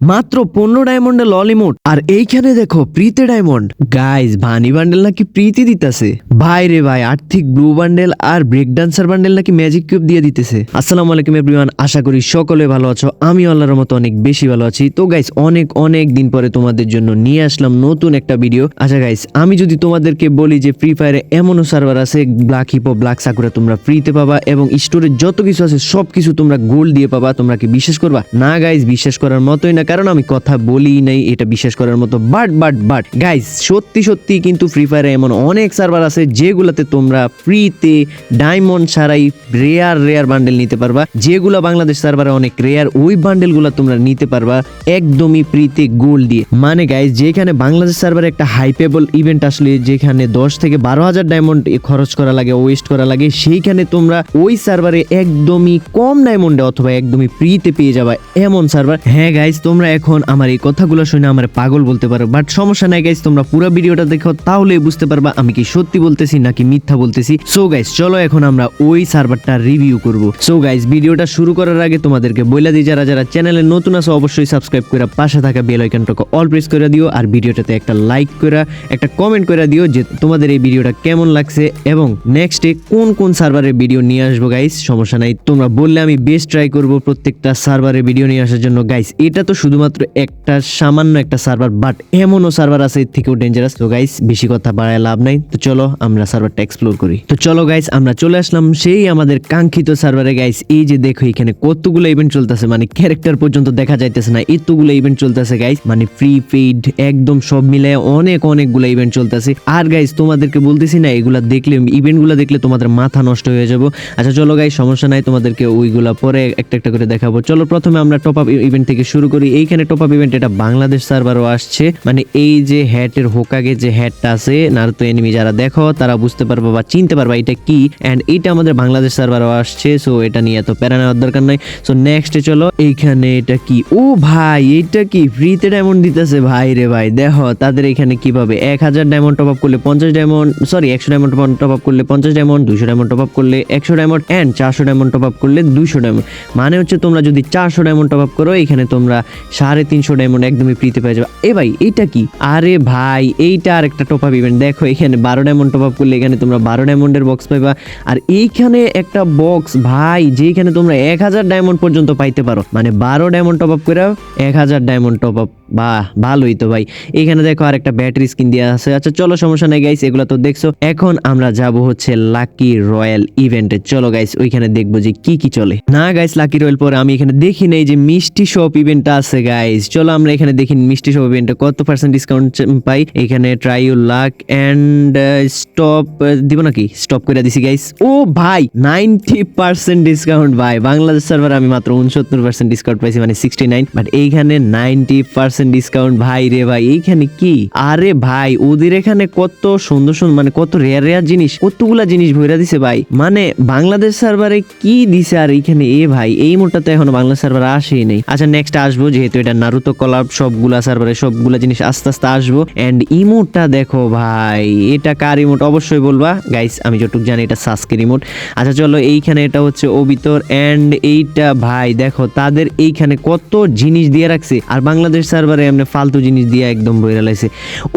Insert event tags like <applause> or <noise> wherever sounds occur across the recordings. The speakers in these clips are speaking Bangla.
মাত্র পনেরো ডায়মন্ডে ললিমোট আর এইখানে দেখো প্রীতে ডায়মন্ড গাইজ ভানি বান্ডেল নাকি প্রীতি দিতেছে। ভাই রে ভাই, আর্থিক ব্লু বান্ডেল আর ব্রেক ডান্সার বান্ডেল নাকি ম্যাজিক কিউব দিয়ে দিতেছে। আসসালামু আলাইকুম এভরিওয়ান আশা করি সকলে ভালো আছো। আমি আল্লাহর মতো অনেক বেশি ভালো আছি। তো গাইস অনেক অনেক দিন পরে তোমাদের জন্য নিয়ে আসলাম নতুন একটা ভিডিও আচ্ছা গাইস আমি যদি তোমাদেরকে বলি যে ফ্রি ফায়ারে এমনও সার্ভার আছে ব্ল্যাক হিপো ব্ল্যাক সাকুরা তোমরা ফ্রিতে পাবা এবং স্টোরে যত কিছু আছে সব কিছু তোমরা গোল্ড দিয়ে পাবা, তোমরা কি বিশ্বাস করবা? না গাইস বিশ্বাস করার মতোই না। কারণ আমি কথা বলি নাই, এটা বিশ্বাস করার মতো। বাট বাট বাট গাইস সত্যি সত্যি কিন্তু ফ্রি ফায়ারে এমন অনেক সার্ভার আছে যেগুলোতে তোমরা ফ্রিতে ডায়মন্ড ছাড়াই রেয়ার রেয়ার বান্ডেল নিতে পারবা। যেগুলো বাংলাদেশ সার্ভারে অনেক রেয়ার ওই বান্ডেলগুলো তোমরা নিতে পারবা একদমই ফ্রিতে গোল্ড দিয়ে। মানে গাইস যেখানে বাংলাদেশ সার্ভারে একটা হাইপেবল ইভেন্ট আসলে, যেখানে দশ থেকে বারো হাজার ডায়মন্ড খরচ করা লাগে ওয়েস্ট করা লাগে, সেইখানে তোমরা ওই সার্ভারে একদমই কম ডায়মন্ডে অথবা একদমই ফ্রিতে পেয়ে যাবা এমন সার্ভার হ্যাঁ গাইস তোমরা এখন আমার এই কথাগুলো শুনে আমার পাগল বলতে পারো। বাট সমস্যা নাই গাইস তোমরা পুরো ভিডিওটা দেখো তাহলে বুঝতে পারবা আমি কি সত্যি বলতেছি নাকি মিথ্যা বলতেছি। সো গাইস চলো এখন আমরা ওই সার্ভারটা রিভিউ করব। সো গাইস ভিডিওটা শুরু করার আগে তোমাদেরকে বলে দিই, যারা যারা চ্যানেলে নতুন আছো, অবশ্যই সাবস্ক্রাইব করে পাশে থাকা বেল আইকনটাকে অল প্রেস করে দিও, আর ভিডিওটাতে একটা লাইক করে একটা কমেন্ট করে দিও যে তোমাদের এই ভিডিওটা কেমন লাগছে, এবং নেক্সটে কোন কোন সার্ভারের ভিডিও নিয়ে আসব গাইস সমস্যা নাই। তোমরা বললে আমি বেস্ট ট্রাই করব প্রত্যেকটা সার্ভারের ভিডিও নিয়ে আসার জন্য। গাইস এটা তো শুধুমাত্র একটা সামান্য একটা সার্ভার বাট এমনও সার্ভার আছে এর থেকেও ডেঞ্জারাস তো গাইস বেশি কথা বাড়ায় লাভ নাই। তো চলো আমরা সার্ভারটা এক্সপ্লোর করি। তো চলো গাইস আমরা চলে আসলাম সেই আমাদের কাঙ্ক্ষিত সার্ভারে গাইস এই যে দেখো এখানে কতগুলো ইভেন্ট চলতেছে মানে ক্যারেক্টার পর্যন্ত দেখা যাইতেছে না, এতগুলো ইভেন্ট চলতেছে গাইস মানে ফ্রি পেইড একদম সব মিলে অনেক, অনেকগুলো ইভেন্ট চলতেছে। আর গাইস তোমাদেরকে বলতেছি না, এগুলা দেখলে ইভেন্টগুলো দেখলে তোমাদের মাথা নষ্ট হয়ে যাব। আচ্ছা চলো গাইস সমস্যা নাই, তোমাদেরকে ওইগুলা পরে একটা একটা করে দেখাবো। চলো প্রথমে আমরা টপ আপ ইভেন্ট থেকে শুরু করি। এইখানে টপ আপ ইভেন্ট এটা বাংলাদেশ সার্ভারও আসছে। মানে এই যে হ্যাটের হোকাগে যে হ্যাটটা আছে নারুতো এনিমি যারা দেখো, তারা বুঝতে পারবা বা চিনতে পারবা এটা কি। অ্যান্ড এইটা আমাদের বাংলাদেশ সার্ভারও আসছে সো এটা নিয়ে এত প্যারা নেওয়ার দরকার নাই। সো নেক্সটে চলো, এইখানে এটা কি? ও ভাই, এটা কি? ফ্রিতে ডায়মন্ড দিতেছে ভাই রে ভাই, দেখো, তাদের এখানে কীভাবে এক হাজার ডায়মন্ড টপ আপ করলে পঞ্চাশ ডায়মন্ড সরি একশো ডায়মন্ড টপ আপ করলে পঞ্চাশ ডায়মন্ড দুশো ডায়মন্ড টপ আপ করলে একশো ডায়মন্ড অ্যান্ড চারশো ডায়মন্ড টপ আপ করলে দুশো ডায়মন্ড মানে হচ্ছে তোমরা যদি চারশো ডায়মন্ড টপ আপ করো এখানে তোমরা সাড়ে তিনশো ডায়মন্ড একদমই ফ্রিতে পেয়ে যাবে। এ ভাই, এইটা কি? আরে ভাই, এইটা আর একটা টপ আপ ইভেন্ট দেখো, এখানে বারো ডায়মন্ড টপ আপ করলে এখানে তোমরা বারো ডায়মন্ডের বক্স পাইবা। আর এইখানে একটা বক্স ভাই যেখানে তোমরা এক হাজার ডায়মন্ড পর্যন্ত পাইতে পারো। মানে বারো ডায়মন্ড টপ আপ করে এক হাজার ডায়মন্ড টপ আপ বাহ, ভালোই তো ভাই। এখানে দেখো আর একটা ব্যাটারি স্কিন দেওয়া আছে। আচ্ছা চলো, সমস্যা নেই গাইস এগুলো তো দেখছ। এখন আমরা যাব হচ্ছে লাকি রয়্যাল ইভেন্টে চলো গাইস ওইখানে দেখব যে কি কি চলে। না গাইস লাকি রয়্যাল পরে আমি এখানে দেখি নেই যে মিষ্টি শপ ইভেন্টটা আছে। গাইস চলো আমরা এখানে দেখি মিষ্টি শপ ইভেন্টে কত পার্সেন্ট ডিসকাউন্ট পাই। এখানে try you luck and stop দিব নাকি? স্টপ করে দিছি গাইস ও ভাই নাইনটি পার্সেন্ট ডিসকাউন্ট ভাই। বাংলাদেশ সার্ভার আমি মাত্র উনসত্তর পার্সেন্ট ডিসকাউন্ট পাইছি মানে সিক্সটি নাইন বাট এইখানে নাইনটি পার্সেন্ট ডিসকাউন্ট ভাই রে ভাই। এইখানে কি? আরে ভাই, ওদের এখানে কত সুন্দর সুন্দর মানে কত রেয়ার রেয়ার জিনিস, কতগুলা জিনিস ভরে দিছে, ভাই। মানে বাংলাদেশ সার্ভারে কি দিছে আর এইখানে? এ ভাই, এই মোটাতে এখনও বাংলাদেশ সার্ভার আসেই নেই। আচ্ছা নেক্সট আসব যেহেতু এটা নারুতো কলাব সবগুলা সার্ভারে সবগুলা জিনিস আস্তে আস্তে আসব। এন্ড ইমোটটা দেখো ভাই, এটা কার ইমোট অবশ্যই বলবা। গাইস আমি যতটুকু জানি এটা সাসকের ইমোট আচ্ছা চলো এইখানে এটা হচ্ছে অবিতর এন্ড এইটা ভাই, দেখো তাদের এইখানে কত জিনিস দিয়ে রাখছে। আর বাংলাদেশ সার্ভারে এমনি ফালতু জিনিস দিয়ে একদম বইরা লাইছে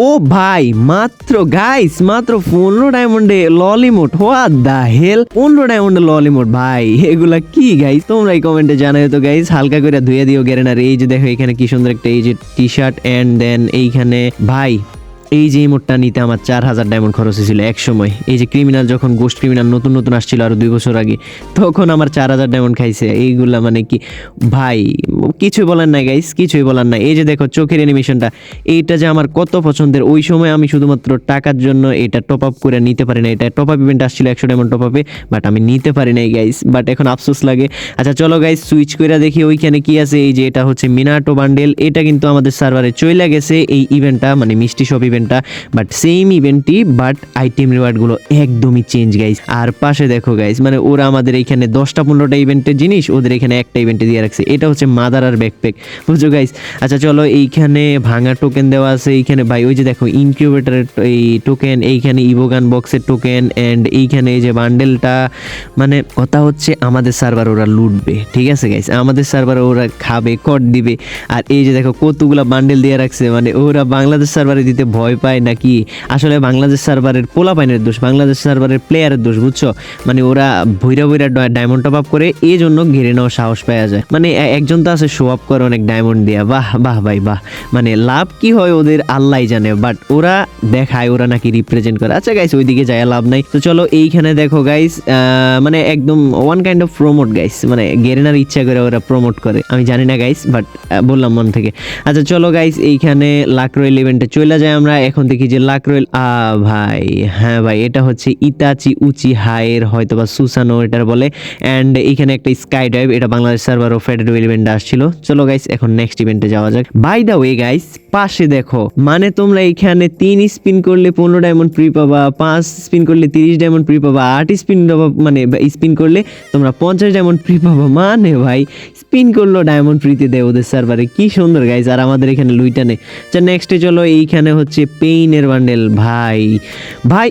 ও ভাই, মাত্র গাইস মাত্র পনেরো ডায়মন্ডে ললিমোট হোয়াট দা হেল পনেরো ডায়মন্ডে ললিমোট ভাই, এগুলা কি গাইস তোমরা এই কমেন্টে জানাই তো গাইস হালকা করে ধুয়ে দিও গেরেনার এই যে দেখো এখানে কি সুন্দর একটা এই যে টি শার্ট অ্যান্ড দেন এইখানে ভাই এই যে ইমোটটা নিতে আমার চার হাজার ডায়মন্ড খরচ হয়েছিল এক সময়। এই যে ক্রিমিনাল যখন গোস্ট ক্রিমিনাল নতুন নতুন আসছিল আরও দুই বছর আগে, তখন আমার চার হাজার ডায়মন্ড খাইছে। এইগুলা মানে কি, ভাই, কিছুই বলার নাই গাইস কিছুই বলার নাই। এই যে দেখো চোখের অ্যানিমেশনটা এইটা যে আমার কত পছন্দের, ওই সময় আমি শুধুমাত্র টাকার জন্য এটা টপ আপ করে নিতে পারি না এটা টপ আপ ইভেন্ট আসছিল একশো ডায়মন্ড টপ আপে বাট আমি নিতে পারি নাই গাইস বাট এখন আফসোস লাগে। আচ্ছা চলো গাইস সুইচ করে দেখি ওইখানে কি আছে। এই যে এটা হচ্ছে মিনাটো বান্ডেল এটা কিন্তু আমাদের সার্ভারে চলে গেছে। এই ইভেন্টটা মানে মিষ্টি শপ ইভেন্ট ইভেন্টটা বাট সেম ইভেন্টই বাট আইটেম রিওয়ার্ডগুলো একদমই চেঞ্জ গাইস আর পাশে দেখো গাইস মানে ওরা আমাদের এখানে দশটা, পনেরোটা ইভেন্টের জিনিস, ওদের এখানে একটা ইভেন্টে দিয়ে রাখছে। এটা হচ্ছে মাদার আর ব্যাকপ্যাক বুঝছ গাইস আচ্ছা চলো, এইখানে ভাঙা টোকেন দেওয়া আছে, এইখানে, ভাই, ওই যে দেখো ইনকিউবেটারের এই টোকেন এইখানে ইভোগান বক্সের টোকেন অ্যান্ড এইখানে এই যে বান্ডেলটা মানে কথা হচ্ছে আমাদের সার্ভার ওরা লুটবে, ঠিক আছে গাইস আমাদের সার্ভার ওরা খাবে কট দিবে। আর এই যে দেখো, কতগুলা বান্ডেল দিয়ে রাখছে মানে ওরা বাংলাদেশ সার্ভারে দিতে ভয় পায় নাকি? আসলে বাংলাদেশ সার্ভারের পোলা পাইনের দোষ, বাংলাদেশ সার্ভারের প্লেয়ারের দোষ, বুঝছ? মানে ওরা ভৈরা ভৈরা ডায়মন্ড টপ আপ করে এই জন্য ঘিরে নেওয়ার সাহস পাওয়া যায়। মানে একজন তো আছে শো আপ করে অনেক ডায়মন্ড দিয়া। বাহ বাহ, ভাই, বাহ। মানে লাভ কি হয় ওদের আল্লাহ জানে বাট ওরা দেখায়, ওরা নাকি রিপ্রেজেন্ট করে। আচ্ছা গাইস ওইদিকে যায়, লাভ নাই। তো চলো, এইখানে দেখো গাইস মানে একদম one kind of promote guys মানে গেরেনার ইচ্ছা করে ওরা প্রমোট করে। আমি জানি না গাইস বাট বললাম মন থেকে। আচ্ছা চলো গাইস এইখানে লাক রয়েল ইভেন্টে চলে যায় আমরা। এখন দেখি যে লাক রয়েল আ, ভাই হ্যাঁ ভাই, এটা হচ্ছে ইতাচি উচি হায়ের হয়তো বা সুসানো এটার বলে। অ্যান্ড এইখানে একটা স্কাই ডাইভ এটা বাংলাদেশ সার্ভার ও ফেডারেল ইভেন্টে আসছিল। চলো গাইস এখন নেক্সট ইভেন্টে যাওয়া যাক। বাই দা ওয়ে গাইস পাশে দেখো মানে তোমরা এইখানে তিন স্পিন করলে পনেরো ডায়মন্ড প্রি পাবা, পাঁচ স্পিন করলে তিরিশ ডায়মন্ড প্রি পাবা, আট স্পিন মানে স্পিন করলে তোমরা পঞ্চাশ ডায়মন্ড ফ্রি পাবা। মানে ভাই স্পিন করল ডায়মন্ড ফ্রিতে দেয় ওদের সার্ভারে কি সুন্দর গাইস আর আমাদের এখানে লুইটা নেই। নেক্সটে চলো, এইখানে হচ্ছে পেইনের বান্ডেল ভাই। ভাই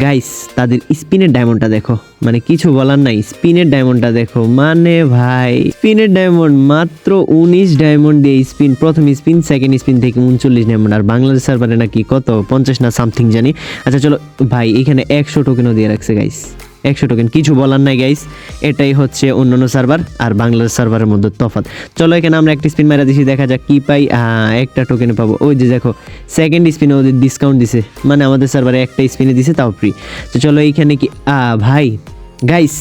গাইস তাদের স্পিনের ডায়মন্ডটা দেখো। মানে কিছু বলার নাই, স্পিনের ডায়মন্ডটা দেখো। মানে ভাই, স্পিনের ডায়মন্ড মাত্র উনিশ ডায়মন্ড দিয়ে স্পিন প্রথম স্পিন সেকেন্ড স্পিন থেকে উনচল্লিশ ডায়মন্ড আর বাংলাদেশ সার্ভারে নাকি কত? পঞ্চাশ না সামথিং জানি। আচ্ছা চলো, ভাই, এখানে একশো টোকেনও দিয়ে রাখছে গাইস একশো টোকেন কিছু বলার নাই গাইস এটাই হচ্ছে অন্যান্য সার্ভার আর বাংলার সার্ভারের মধ্যে তফাৎ। চলো এখানে আমরা একটা স্পিন মারা দিছি, দেখা যাক কি পাই। একটা টোকেনে পাবো। ওই যে দেখো সেকেন্ড স্পিনে ওদের ডিসকাউন্ট দিছে। মানে আমাদের সার্ভারে একটা স্পিনে দিছে, তাও ফ্রি তো চলো এইখানে কি ভাই গাইস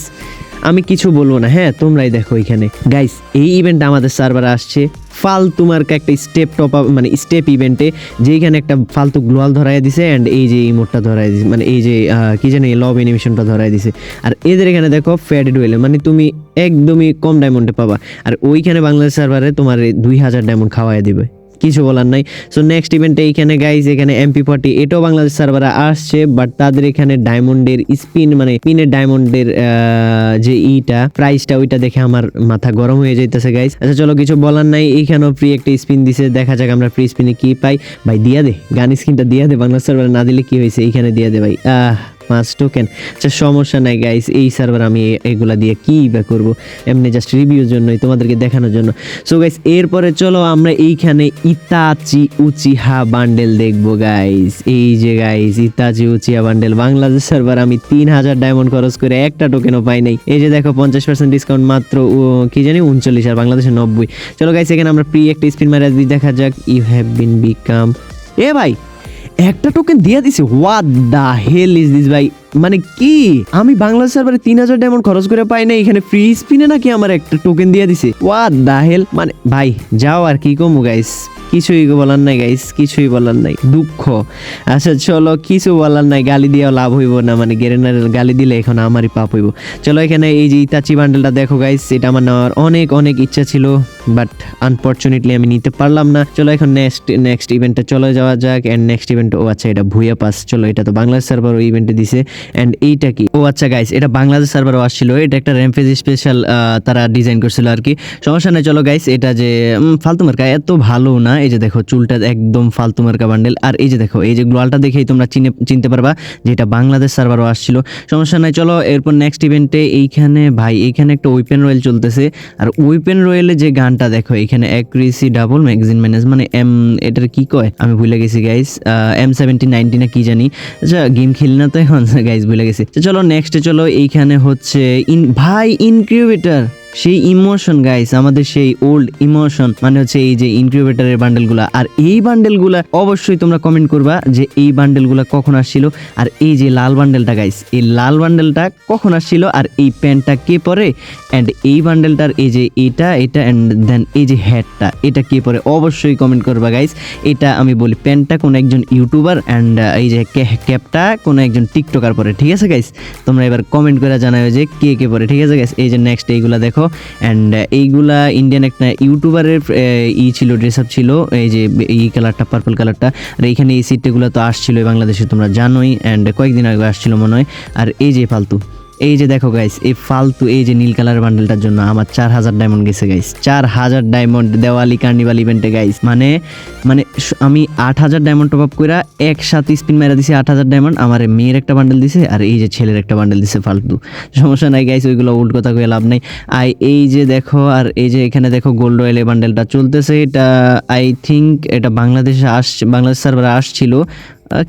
আমি কিছু বলব না হ্যাঁ? তোমরাই দেখো এখানে। গাইস এই ইভেন্ট আমাদের সার্ভারে আসছে। ফালতু মার্কা একটা স্টেপ টপ আপ মানে স্টেপ ইভেন্টে যেইখানে একটা ফালতু গ্লোয়াল ধরাই দিছে অ্যান্ড এই যে ইমোটটা ধরাই দিছে মানে এই যে কি জানি লব অ্যানিমেশনটা ধরাই দিছে। আর এদের এখানে দেখো ফ্যাডেড ওয়েলে মানে তুমি একদমই কম ডায়মন্ডে পাবা। আর ওইখানে বাংলাদেশ সার্ভারে তোমার দুই হাজার ডায়মন্ড খাওয়াই দিবে। কিছু বলার নাই। সো নেক্সট ইভেন্টে এইখানে গাইজ এখানে এমপি ফর্টি এটাও বাংলাদেশ সার্ভারে আসছে বাট তাদের এখানে ডায়মন্ডের স্পিন মানে স্পিনের ডায়মন্ডের যে ইটা প্রাইসটা ওইটা দেখে আমার মাথা গরম হয়ে যাইতেছে গাইজ আচ্ছা চলো, কিছু বলার নাই। এইখানেও ফ্রি একটা স্পিন দিছে। দেখা যাক আমরা ফ্রি স্পিনে কি পাই। ভাই, দিয়া দে। গান স্ক্রিনটা দিয়া দে বাংলাদেশ সার্ভারে না দিলে কি হয়েছে? এইখানে দিয়া দে, ভাই। আহ পাঁচ টোকেন আচ্ছা সমস্যা নাই গাইস এই সার্ভার আমি এগুলা দিয়ে কি বা করব? এমনি জাস্ট রিভিউর জন্যই তোমাদেরকে দেখানোর জন্য। সো গাইস এরপরে চলো আমরা এইখানে ইতাচি উচিহা বান্ডেল দেখব গাইস এই যে guys Itachi Uchiha bundle Bangladesh server আমি তিন হাজার ডায়মন্ড খরচ করে একটা টোকেনও পাই নাই। এই যে, দেখো, পঞ্চাশ পার্সেন্ট ডিসকাউন্ট মাত্র কি জানি, উনচল্লিশ আর বাংলাদেশে নব্বই। চলো গাইস এখানে আমরা প্রি একটা স্পিন মারা দিই দেখা যাক। You have been become a, ভাই! একটা টোকেন দিয়ে দিছে। What the hell is this ভাই? মানে কি? আমি বাংলাদেশ সার্ভারে তিন হাজার ডায়মন্ড খরচ করে পাই না এখানে ফ্রি স্পিনে নাকি আমার একটা টোকেন দিয়ে দিছে? হোয়াট দা হেল মানে ভাই, যাও আর কি কমু গাইস কিছুই বলার নাই গাইস কিছুই বলার নাই। দুঃখ। আচ্ছা চলো, কিছু বলার নাই, গালি দিয়েও লাভ হইব না মানে গেরেনার গালি দিলে এখন আমারই পাপ হইব। চলো, এখানে এই যে ইতাচি বান্ডেলটা দেখো গাইস এটা আমার নেওয়ার অনেক অনেক ইচ্ছা ছিল বাট আনফর্চুনেটলি আমি নিতে পারলাম না। চলো, এখন নেক্সট নেক্সট ইভেন্টে চলে যাওয়া যাক এন্ড নেক্সট ইভেন্ট ও আচ্ছা এটা ভুইয়া পাস। চলো, এটা তো বাংলাদেশ সার্ভার ওই ইভেন্টে দিছে। এন্ড এইটা কি? ও আচ্ছা গাইস এটা বাংলাদেশ সার্ভারও আসছিল। এটা একটা র্যাম্পেজ স্পেশাল তারা ডিজাইন করছিল আর কি। সমস্যা নেই, চলো গাইস এটা যে ফালতু মার্কা, এত ভালো না? এই যে দেখো, চুলটা একদম ফালতু মার্কা বান্ডেল আর এই যে দেখো, এই যে গ্লোয়ালটা দেখেই তোমরা চিনে, চিনতে পারবা যে এটা বাংলাদেশ সার্ভারও আসছিল। সমস্যা নাই, চলো, এরপর নেক্সট ইভেন্টে এইখানে, ভাই, এইখানে একটা ওয়েপেন রয়েল চলতেছে। আর ওয়েপেন রয়েলে যে গানটা, দেখো, এখানে অ্যাক্রিসি ডাবল ম্যাগজিন ম্যানেজ মানে এম এটার কি কয়? আমি ভুলে গেছি গাইস এম সেভেন্টি নাইনটি না কি জানি। আচ্ছা গেম খেলি না তো এখন গাইস ভুলে গেছি। চলো নেক্সটে চলো এইখানে হচ্ছে ইন ভাই ইনকিউবেটার সেই ইমোশন গাইস আমাদের সেই ওল্ড ইমোশন মানে হচ্ছে এই যে ইনকিউবেটারের বান্ডেলগুলা আর এই বান্ডেলগুলা অবশ্যই তোমরা কমেন্ট করবা যে এই বান্ডেলগুলা কখন আসছিল আর এই যে লাল বান্ডেলটা গাইস এই লাল বান্ডেলটা কখন আসছিল আর এই প্যান্টটা কে পরে? অ্যান্ড এই বান্ডেলটার এই যে এটা এটা অ্যান্ড দেন এই যে হ্যাটটা এটা কে পরে? অবশ্যই কমেন্ট করবা গাইস এটা আমি বলি প্যান্টটা কোনো একজন ইউটিউবার অ্যান্ড এই যে ক্যা- ক্যাপটা কোনো একজন টিকটকার পরে, ঠিক আছে গাইস তোমরা এবার কমেন্ট করে জানাবে যে কে কে পরে, ঠিক আছে গাইস এই যে নেক্সট এইগুলা দেখো। দেখো অ্যান্ড এইগুলা ইন্ডিয়ান একটা ইউটিউবারের ই ছিল ড্রেস আপ ছিল, এই যে, এই কালারটা পার্পল কালারটা আর এইখানে এই সিটগুলো তো আসছিল বাংলাদেশে, তোমরা জানোই অ্যান্ড কয়েকদিন আগে আসছিল মনে হয়, আর এই যে ফালতু। এই যে দেখো গাইস এই ফালতু এই যে নীল কালার বান্ডেলটার জন্য আমার চার হাজার ডায়মন্ড গেছে গাইস চার হাজার ডায়মন্ড দেওয়ালি কার্নিভাল ইভেন্টে গাইস মানে মানে আমি আট হাজার ডায়মন্ড টপ আপ করে একসাথে স্পিন মেরা দিছি আট হাজার ডায়মন্ড আমার মেয়ের একটা বান্ডেল দিছে আর এই যে ছেলের একটা বান্ডেল দিছে ফালতু। সমস্যা নাই গাইস ওইগুলো উল্ট কথা কয়ে লাভ নাই। আই এই যে দেখো, আর এই যে এখানে দেখো গোল্ড রয়েল বান্ডেলটা চলতেছে। এটা আই থিঙ্ক এটা বাংলাদেশে আসছে, বাংলাদেশ সার্ভারে আসছিল।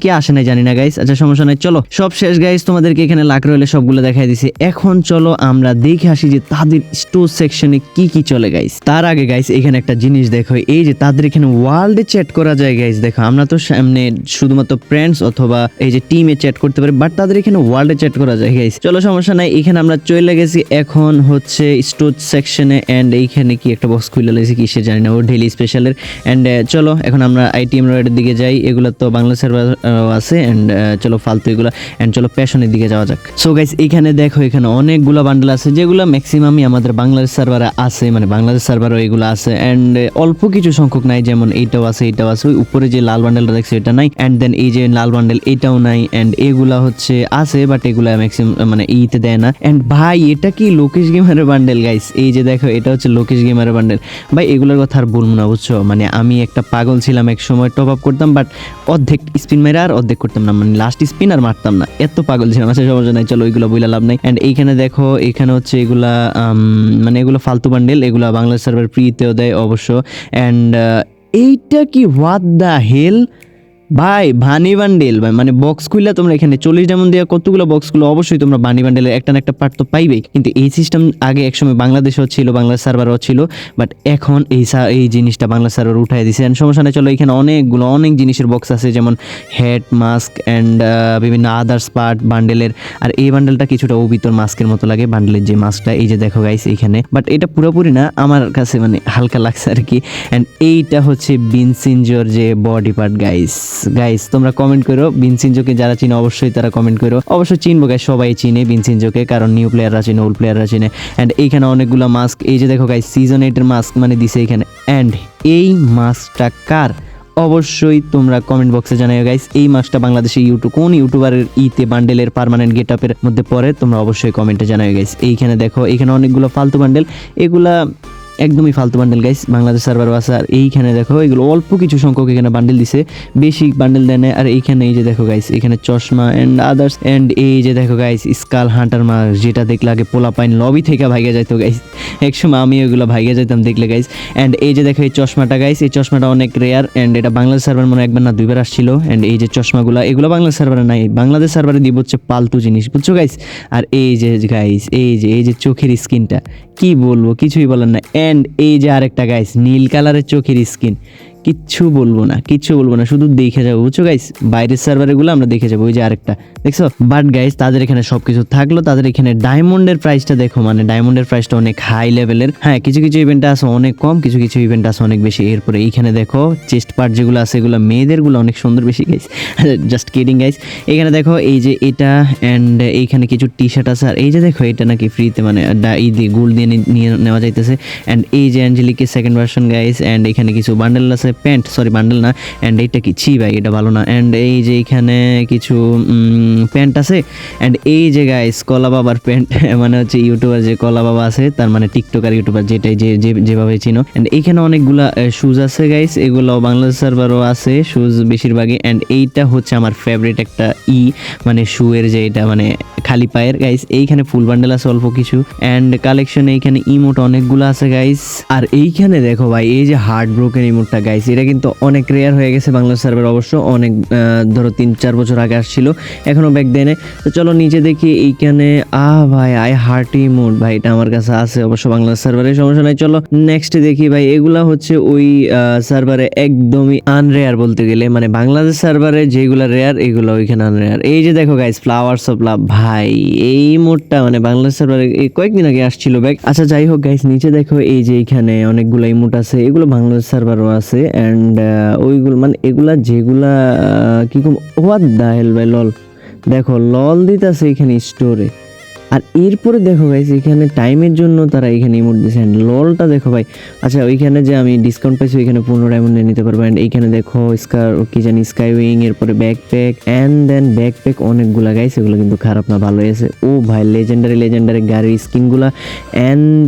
কি আসে নাই জানি না গাইস আচ্ছা সমস্যা নাই। চলো, সব শেষ গাইস তোমাদেরকে এখানে লাখ রয়েলে সবগুলো দেখাই দিছি। এখন চলো আমরা দেখে আসি যে তাদের স্টোর সেকশনে কি কি চলে গাইস তার আগে গাইস এখানে একটা জিনিস দেখো। এই যে তাদের এখানে ওয়ার্ল্ডে চ্যাট করা যায় গাইস দেখো, আমরা তো সামনে শুধুমাত্র ফ্রেন্ডস অথবা এই যে টিমে চ্যাট করতে পারি বাট তাদের এখানে ওয়ার্ল্ডে চ্যাট করা যায় গাইস চলো, সমস্যা নাই। এখানে আমরা চলে গেছি। এখন হচ্ছে স্টোর সেকশনে এন্ড এইখানে কি একটা বক্স খুলে লেগেছে কি সে জানি না ও ডেলি স্পেশালের এন্ড চলো, এখন আমরা আইটিএম রয়েডের দিকে যাই। এগুলো তো বাংলা সার্ভার আছে এন্ড চলো ফালতু এগুলো এন্ড চলো প্যাশনের দিকে যাওয়া যাক। সো গাইস এখানে দেখো, এখানে অনেকগুলো বান্ডেল আছে, যেগুলো ম্যাক্সিমামই আমাদের বাংলাদেশ সার্ভারে আছে মানে বাংলাদেশ সার্ভারও এগুলো আছে এন্ড অল্প কিছু সংখ্যক নাই, যেমন এইটাও আছে এইটাও আছে, ওই উপরে যে লাল বান্ডেলটা দেখছ, এটা নাই এন্ড দেন এই যে লাল বান্ডেল এটাও নাই এন্ড এগুলা হচ্ছে আছে বাট এগুলা ম্যাক্সিমাম মানে ইতে দেয় না। এন্ড ভাই, এটা কি লোকেশ গেমারের বান্ডেল গাইস এই যে দেখো, এটা হচ্ছে লোকেশ গেমারের বান্ডেল ভাই, এগুলোর কথা আর বলব না, বুঝছ? মানে আমি একটা পাগল ছিলাম, এক সময় টপ আপ করতাম বাট অর্ধেক স্পিন মেরে আর অর্ধেক করতাম না মানে লাস্ট স্পিন আর মারতাম না। এত পাগল ছিলাম আচ্ছা সমস্যা নাই, চলো ওইগুলো বইলা লাভ নাই। অ্যান্ড এইখানে দেখো এখানে হচ্ছে এগুলা মানে এগুলো ফালতু বান্ডেল এগুলো বাংলা সার্ভার ফ্রিতেও দেয় অবশ্য। অ্যান্ড এইটা কি হোয়াট দ্য হেল ভাই ভানি বান্ডেল, ভাই মানে বক্স খুললে তোমরা এখানে চল্লিশ ডায়মন্ড দেওয়া কতগুলো বক্সগুলো অবশ্যই তোমরা বানি বান্ডেলের একটা না একটা পার্ট তো পাইবেই। কিন্তু এই সিস্টেম আগে একসময় বাংলাদেশেও ছিল, বাংলা সার্ভারও ছিল বাট এখন এই এই জিনিসটা বাংলা সার্ভার উঠাই দিছে। And সমস্যা নেই, চলো এখানে অনেকগুলো, অনেক জিনিসের বক্স আছে, যেমন হেড মাস্ক অ্যান্ড বিভিন্ন আদার্স পার্ট বান্ডেলের আর এই বান্ডেলটা কিছুটা ওবিতর মাস্কের মতো লাগে বান্ডেলের যে মাস্কটা এই যে দেখো গাইস এইখানে বাট এটা পুরোপুরি না, আমার কাছে মানে হালকা লাগছে আর কি। অ্যান্ড এইটা হচ্ছে বিনসিনজোর যে বডি পার্ট গাইস গাইস তোমরা কমেন্ট করো। বিনসিনজোকে যারা চিনো, অবশ্যই তারা কমেন্ট করো। অবশ্যই চিনবো গাইস সবাই চিনে বিনসিনজোকে কারণ নিউ প্লেয়াররা চিনে ওল্ড প্লেয়াররা চিনে। অ্যান্ড এইখানে অনেকগুলো মাস্ক এই যে দেখো গাইস সিজন এইটের মাস্ক মানে দিছে এখানে। অ্যান্ড এই মাস্কটা কার? অবশ্যই তোমরা কমেন্ট বক্সে জানাও গাইস এই মাসটা বাংলাদেশে ইউটিউব কোন ইউটিউবারের ইতে বান্ডেলের পার্মানেন্ট গেট মধ্যে পড়ে, তোমরা অবশ্যই কমেন্টে জানাও গাইস এইখানে দেখো এইখানে অনেকগুলো ফালতু বান্ডেল এগুলা একদমই ফালতু বান্ডেল গাইস বাংলাদেশ সার্ভার আছে, আর এইখানে দেখো, এগুলো অল্প কিছু সংখ্যক এখানে বান্ডেল দিছে। বেশি বান্ডেল দেয় আর এইখানে এই যে দেখো গাইস এখানে চশমা অ্যান্ড আদার্স অ্যান্ড এই যে দেখো গাইস স্কাল হান্টার মার্ক যেটা দেখলে আগে পোলা পাইন লবি থেকে ভাইগে যাইতো গাইস একসময় আমি ওগুলো ভাইগে যাইতাম, দেখলে গাইস এন্ড এই যে দেখো, এই চশমাটা গাইস এই চশমাটা অনেক রেয়ার অ্যান্ড এটা বাংলাদেশ সার্ভার মনে একবার না দুইবার আসছিল। এন্ড এই যে চশমাগুলো, এগুলো বাংলাদেশ সার্ভারে নাই, বাংলাদেশ সার্ভারে দিব হচ্ছে পালতু জিনিস, বুঝছ গাইস আর এই যে গাইস এই যে এই যে চোখের স্কিনটা কি বলব, কিছুই বলার না এন্ড এই যে আরেকটা গাইস নীল কালারের চোখের স্কিন কিচ্ছু বলব না, কিচ্ছু বলব না, শুধু দেখে যাব, বুঝছ গাইস বাইরের সার্ভারগুলো আমরা দেখে যাব, ওই যে আরেকটা। দেখছ? বাট গাইস তাদের এখানে সবকিছু থাকল, তাদের এখানে ডায়মন্ডের প্রাইসটা দেখো মানে ডায়মন্ডের প্রাইসটা অনেক হাই লেভেলের হ্যাঁ কিছু কিছু ইভেন্ট আছে অনেক কম, কিছু কিছু ইভেন্ট আছে অনেক বেশি। এরপরে এইখানে দেখো চেস্ট পার্ট যেগুলো আছে, এগুলো মেয়েদেরগুলো অনেক সুন্দর বেশি গাইস জাস্ট কেডিং গাইস এখানে দেখো, এই যে এটা অ্যান্ড এইখানে কিছু টি শার্ট আছে, আর এই যে দেখো, এটা নাকি ফ্রিতে মানে ডা- ই দিয়ে গোল দিয়ে নিয়ে নেওয়া যাইতেছে। অ্যান্ড এই যে অ্যাঞ্জেলিকের সেকেন্ড ভার্সন গাইস অ্যান্ড এখানে কিছু বান্ডেল আছে প্যান্ট সরি বান্ডেল না অ্যান্ড এইটা কি? ছি ভাই, এটা ভালো না। অ্যান্ড এই যে এখানে কিছু প্যান্ট আছে অ্যান্ড এই যে গাইস কলা বাবার প্যান্ট <laughs> মানে হচ্ছে ইউটিউবার যে কলা বাবা আছে, তার মানে টিকটকার ইউটিউবার যেটাই যে যেভাবে চিনো। অ্যান্ড এইখানে অনেকগুলা শুজ আছে গাইস এগুলো বাংলাদেশ সার্ভারও আছে শুজ বেশিরভাগই। অ্যান্ড এইটা হচ্ছে আমার ফেভারিট একটা ই মানে শু এর যে এটা মানে খালি পায়ের। গাইস এইখানে ফুল বান্ডেল আছে অল্প কিছু। অ্যান্ড কালেকশন এইখানে ইমোট অনেকগুলো আছে গাইস আর এইখানে দেখো ভাই, এই যে হার্ড ব্রোকেন ইমোটটা গাইস এটা কিন্তু অনেক রেয়ার হয়ে গেছে বাংলা সার্ভার অবশ্য অনেক আহ, ধরো তিন চার বছর আগে আসছিল এখনও ব্যাক দেয় তো চলো নিচে দেখি এইখানে আ ভাই আই হার্টি ইমোট ভাই এটা আমার কাছে আছে অবশ্য বাংলা সার্ভারে সমস্যা নাই চলো নেক্সট দেখি ভাই এগুলা হচ্ছে ওই সার্ভারে একদমই আনরেয়ার বলতে গেলে মানে বাংলাদেশ সার্ভারে যেগুলো রেয়ার এগুলো ওইখানে আনরেয়ার এই যে দেখো গাইস ফ্লাওয়ার্স অফ লাভ ভাই এই মোডটা মানে বাংলাদেশ সার্ভারে কয়েকদিন আগে আসছিল ব্যাগ আচ্ছা যাই হোক গাইস নিচে দেখো এই যে এখানে অনেকগুলো ইমোট আছে এগুলো বাংলাদেশ সার্ভারও আছে। অ্যান্ড ওইগুলো মানে এগুলা যেগুলা কী কি কম, হোয়াট দা হেল বাই লল? দেখো, লল দিতেছে এখানে স্টোরে আর এরপরে দেখো গাইস এখানে টাইমের জন্য তারা এখানে ইমোট দিয়েছে And ললটা দেখো ভাই আচ্ছা ওইখানে যে আমি ডিসকাউন্ট পাইছি, ওইখানে পনেরো ডায়মন্ড নিতে পারব। অ্যান্ড এইখানে দেখো স্কার কি জানি স্কাই উইং এরপরে ব্যাকপ্যাক অ্যান্ড দেন ব্যাকপ্যাক অনেকগুলা গাইস এগুলো কিন্তু খারাপ না ভালো আছে। ও ভাই লেজেন্ডারি লেজেন্ডারি গাড়ির স্কিনগুলা অ্যান্ড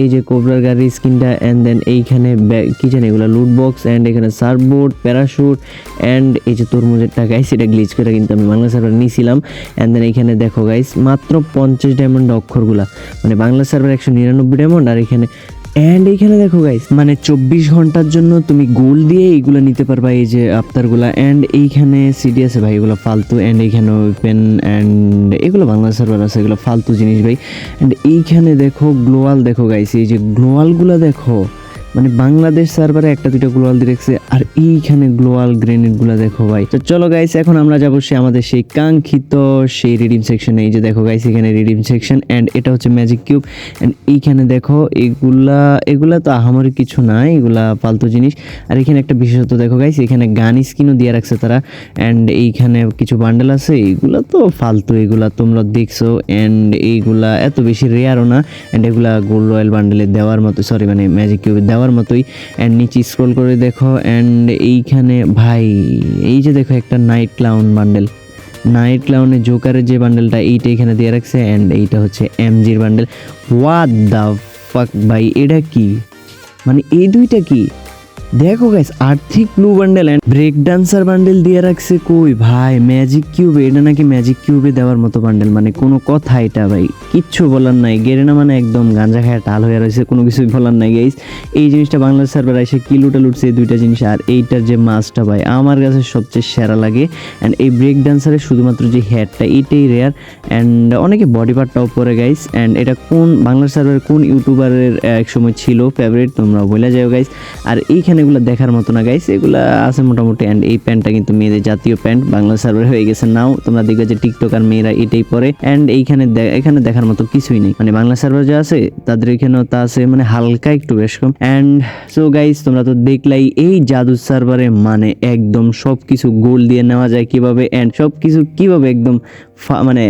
এই যে কোবরার গাড়ির স্কিনটা অ্যান্ড দেন এইখানে কি জানি এগুলো লুট বক্স অ্যান্ড এখানে সার্ফবোর্ড প্যারাশুট অ্যান্ড এই যে তরমুজের টাকা সেটা গ্লিচ করে কিন্তু আমি বাংলা সার্ভার নিয়েছিলাম অ্যান্ড দেন এইখানে দেখো গাইস মাত্র পঞ্চাশ ডায়মন্ড অক্ষরগুলা। মানে বাংলা সার্ভার একশো নিরানব্বই ডায়মন্ড আর এখানে অ্যান্ড এইখানে দেখো গাইস মানে চব্বিশ ঘণ্টার জন্য তুমি গোল দিয়ে এইগুলো নিতে পারবা, এই যে আফতারগুলা অ্যান্ড এইখানে সিডি আছে ভাই, এগুলো ফালতু। অ্যান্ড এইখানে ওপেন অ্যান্ড এগুলো বাংলা সার্ভার আছে, এগুলো ফালতু জিনিস ভাই। অ্যান্ড এইখানে দেখো গ্লোয়াল দেখো গাইস এই যে গ্লোয়ালগুলো দেখো। মানে বাংলাদেশ সার্ভারে একটা দুটো গ্লোয়াল দিয়ে রেখেছে, আর এইখানে গ্লোয়াল গ্রেনেড গ্রেনেডগুলো দেখো ভাই। তো চলো গাইস এখন আমরা যাব সে আমাদের সেই কাঙ্ক্ষিত সেই রিডিম সেকশনে এই যে দেখো গাইস এখানে রিডিম সেকশন অ্যান্ড এটা হচ্ছে ম্যাজিক কিউব অ্যান্ড এইখানে দেখো এগুলা এগুলা তো আহামরি কিছু না এগুলা ফালতু জিনিস। আর এখানে একটা বিশেষত্ব দেখো গাইস এখানে গান স্কিনও দিয়ে রাখছে তারা। অ্যান্ড এইখানে কিছু বান্ডেল আছে এইগুলা তো ফালতু, এগুলা তোমরা দেখছ। অ্যান্ড এইগুলা এত বেশি রেয়ারও না। অ্যান্ড এগুলা গোল্ড রয়্যাল বান্ডেলে দেওয়ার মতো সরি মানে ম্যাজিক কিউবে দেওয়ার মতোই। অ্যান্ড নিচে স্ক্রল করে দেখো অ্যান্ড এইখানে ভাই, এই যে দেখো একটা নাইট ক্লাউন বান্ডেল নাইট ক্লাউনের জোকারের যে বান্ডেলটা এইটা এখানে দিয়ে রাখছে অ্যান্ড এইটা হচ্ছে এমজির বান্ডেল ওয়াদ দ্য ফাক ভাই, এটা কি? মানে এই দুইটা কি? দেখো guys arctic blue bundle and break dancer bundle দিয়ে রাখছে কই? ভাই ম্যাজিক কিউবে এটা নাকি ম্যাজিক কিউবে দেওয়ার মতো বান্ডেল মানে কোনো কথা এটা ভাই, কিচ্ছু বলার নাই। গেরেনা মানে একদম গাঞ্জা খায় টাল হয়ে রয়েছে, কোনো কিছুই বলার নাই গাইস এই জিনিসটা বাংলাদেশ সার্ভার এসে কি লুটা লুটছে এই দুইটা জিনিস? আর এইটার যে মাছটা ভাই, আমার কাছে সবচেয়ে সেরা লাগে। অ্যান্ড এই ব্রেক ডান্সারের শুধুমাত্র যে হেডটা এইটাই রেয়ার অ্যান্ড অনেকে বডি পার্টটাও পরে গাইস অ্যান্ড এটা কোন বাংলা সার্ভার কোন ইউটিউবারের এক সময় ছিল ফেভারিট তোমরা বলে যাও গাইস আর এইখানে এগুলো দেখার মতো না গাইস এগুলো আছে মোটামুটি অ্যান্ড এই প্যান্টটা কিন্তু মেয়েদের জাতীয় প্যান্ট। বাংলা সার্ভার হয়ে গেছে নাও তোমরা দেখবে যে টিকটক আর মেয়েরা এটাই পরে। অ্যান্ড এইখানে এখানে দেখার মতো কিছুই নেই। মানে বাংলা সার্ভার যা আছে, তাদের এখানেও তা আছে মানে হালকা একটু বেশ কম। অ্যান্ড সো গাইস তোমরা তো দেখলাই, এই জাদু সার্ভারে মানে একদম সব কিছু গোল দিয়ে নেওয়া যায় কীভাবে অ্যান্ড সব কিছু কীভাবে একদম মানে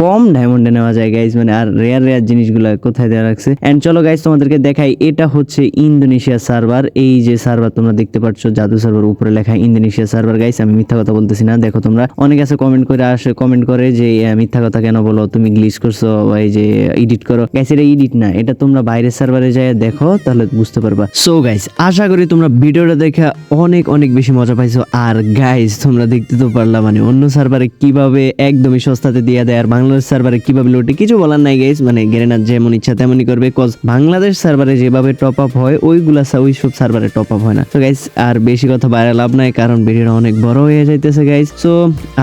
কম ডায়মন্ডে নেওয়া যায় গাইস মানে আর রেয়ার রেয়ার জিনিসগুলো কোথায় দেওয়া রাখছে? অ্যান্ড চলো গাইস তোমাদেরকে দেখাই, এটা হচ্ছে ইন্দোনেশিয়া সার্ভার এই যে সার্ভার তোমরা দেখতে পাচ্ছ, জাদু সার্ভার উপরে লেখা ইন্দোনেশিয়া সার্ভার গাইস আমি মিথ্যা কথা বলতেছি না। দেখো তোমরা, অনেক আছে কমেন্ট করে আসে কমেন্ট করে যে মিথ্যা কথা কেন বলো? তুমি গ্লিচ করছ এই যে এডিট করো? গাইস এটা এডিট না, এটা তোমরা বাইরের সার্ভারে যাই দেখো, তাহলে বুঝতে পারবা। সো গাইস আশা করি তোমরা ভিডিওটা দেখে অনেক অনেক বেশি মজা পাইছো। আর গাইস তোমরা দেখতে তো পারলা মানে অন্য সার্ভারে কীভাবে একদমই সস্তাতে দিয়ে দেয়। আর বাংলাদেশ সার্ভারে কীভাবে লোটে কিছু বলার নাই গাইস মানে গেরেনার যেমন ইচ্ছা তেমনই করবে কজ বাংলাদেশ সার্ভারে যেভাবে টপ আপ হয়, ওইগুলা ওই সব সার্ভারে টপ আপ হয় না। তো গাইস আর বেশি কথা বাইরে লাভ নাই, কারণ ভিডিওটা অনেক বড় হয়ে যাইতেছে গাইস সো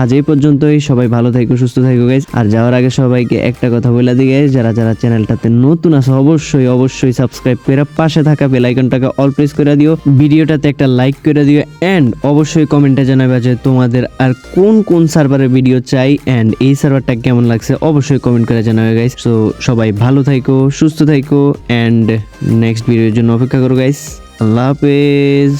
আজ এই পর্যন্তই, সবাই ভালো থাকো, সুস্থ থাকো গাইস আর যাওয়ার আগে সবাইকে একটা কথা বলে দিই গাইস যারা যারা চ্যানেলটাতে নতুন আছে, অবশ্যই অবশ্যই সাবস্ক্রাইব করে পাশে থাকা বেল আইকনটাকে অল প্রেস করে দিও। ভিডিওটাতে একটা লাইক করে দিও এন্ড অবশ্যই কমেন্টে জানাবে যে তোমাদের আর কোন কোন সার্ভারের ভিডিও চাই এন্ড এই সার্ভারটা কেমন লাগছে অবশ্যই কমেন্ট করে জানাবে গাইস সো সবাই ভালো থাকো সুস্থ থাকো অ্যান্ড নেক্সট ভিডিওর জন্য অপেক্ষা করো গাইস আল্লাহ হাফেজ।